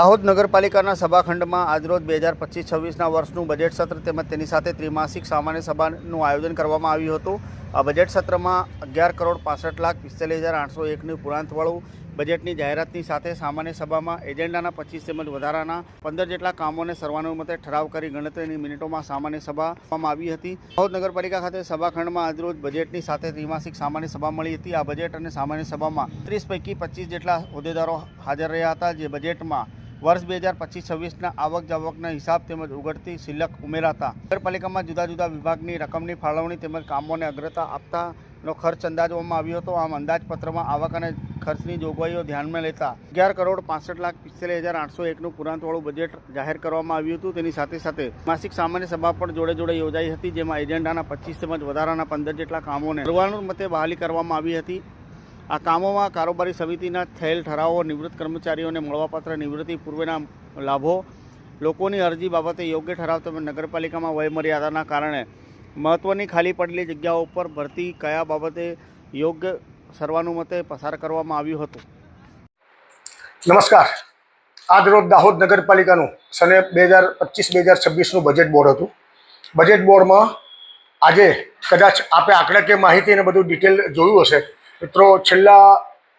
દાહોદ નગરપાલિકાના સભાખંડમાં આજરોજ બે હજાર પચીસ છવ્વીસના વર્ષનું બજેટ સત્ર તેમજ તેની સાથે ત્રિમાસિક સામાન્ય સભાનું આયોજન કરવામાં આવ્યું હતું. આ બજેટ સત્રમાં અગિયાર કરોડ પાસઠ લાખ પિસ્તાલીસ હજાર આઠસો એકનું પૂર્ણાંતવાળું બજેટની જાહેરાતની સાથે સામાન્ય સભામાં એજન્ડાના પચીસ તેમજ વધારાના પંદર જેટલા કામોને સર્વાનુમતે ઠરાવ કરી ગણતરીની મિનિટોમાં સામાન્ય સભા આપવામાં આવી હતી. દાહોદ નગરપાલિકા ખાતે સભાખંડમાં આજરોજ બજેટની સાથે ત્રિમાસિક સામાન્ય સભા મળી હતી. આ બજેટ અને સામાન્ય સભામાં ત્રીસ પૈકી પચીસ જેટલા હોદ્દેદારો હાજર રહ્યા હતા, જે બજેટમાં વર્ષ બે હજાર પચીસ છવ્વીસના આવક જાવકના હિસાબ તેમજ ઉગડતી સિલક ઉમેરાતા. નગરપાલિકામાં જુદા જુદા વિભાગની રકમની ફાળવણી તેમજ કામોને અગ્રતા આપતાનો ખર્ચ અંદાજવામાં આવ્યો હતો. આમ અંદાજપત્રમાં આવક અને ખર્ચની જોગવાઈઓ ધ્યાનમાં લેતા અગિયાર કરોડ પાસઠ લાખ પિસ્તાલીસ હજાર આઠસો એકનું પુરાંતવાળું બજેટ જાહેર કરવામાં આવ્યું હતું. તેની સાથે સાથે માસિક સામાન્ય સભા પણ જોડે જોડે યોજાઈ હતી, જેમાં એજન્ડાના પચીસ તેમજ વધારાના પંદર જેટલા કામોને સર્વાનુમતે બહાલી કરવામાં આવી હતી. આ કામોમાં કારોબારી સમિતિના થયેલ ઠરાવો નિવૃત્ત કર્મચારીઓને મળવાપાત્ર નિવૃત્તિ પૂર્વેના લાભો, લોકોની અરજી બાબતે યોગ્ય ઠરાવ તેમજ નગરપાલિકામાં વયમર્યાદાના કારણે મહત્ત્વની ખાલી પડેલી જગ્યાઓ ઉપર ભરતી કયા બાબતે યોગ્ય સર્વાનુમતે પસાર કરવામાં આવ્યું હતું? નમસ્કાર. આજરોજ દાહોદ નગરપાલિકાનું સને બે હજાર પચીસ, બે હજાર છવ્વીસનું બજેટ બોર્ડ હતું. બજેટ બોર્ડમાં આજે કદાચ આપે આંકડાકીય માહિતી અને બધું ડિટેલ જોયું હશે. મિત્રો, છેલ્લા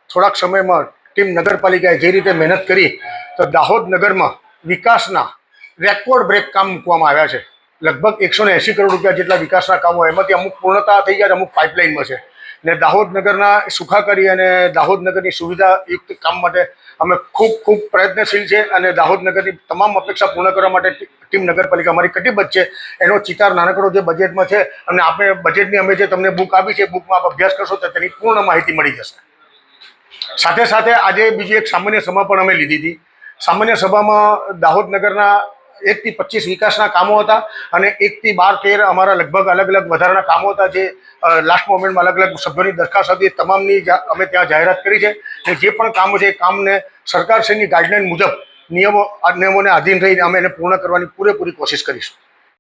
થોડાક સમયમાં ટીમ નગરપાલિકાએ જે રીતે મહેનત કરી, તો દાહોદ નગરમાં વિકાસના રેકોર્ડ બ્રેક કામ મૂકવામાં આવ્યા છે. લગભગ એકસો ને એંસી કરોડ રૂપિયા જેટલા વિકાસના કામો એમાંથી અમુક પૂર્ણતા થઈ ગયા અમુક પાઇપલાઇનમાં છે. ને દાહોદ નગરના સુખાકારી અને દાહોદ નગરની સુવિધાયુક્ત કામ માટે અમે ખૂબ ખૂબ પ્રયત્નશીલ છે અને દાહોદ નગરની તમામ અપેક્ષા પૂર્ણ કરવા માટે ટીમ નગરપાલિકા અમારી કટિબદ્ધ છે. એનો ચિતાર નાનકડો જે બજેટમાં છે અને આપણે બજેટની અમે જે તમને બુક આપી છે બુકમાં આપ અભ્યાસ કરશો તો તેની પૂર્ણ માહિતી મળી જશે. સાથે સાથે આજે બીજી એક સામાન્ય સભા પણ અમે લીધી હતી. સામાન્ય સભામાં દાહોદ નગરના એકથી પચીસ વિકાસના કામો હતા અને એકથી બાર તેર અમારા લગભગ અલગ અલગ વધારાના કામો હતા જે લાસ્ટ મોમેન્ટમાં અલગ અલગ સભ્યોની દરખાસ્ત હતી. તમામની અમે ત્યાં જાહેરાત કરી છે. અને જે પણ કામો છે એ કામને સરકારશ્રીની ગાઈડલાઈન મુજબ નિયમો નિયમોને આધીન રહીને અમે એને પૂર્ણ કરવાની પૂરેપૂરી કોશિશ કરીશું.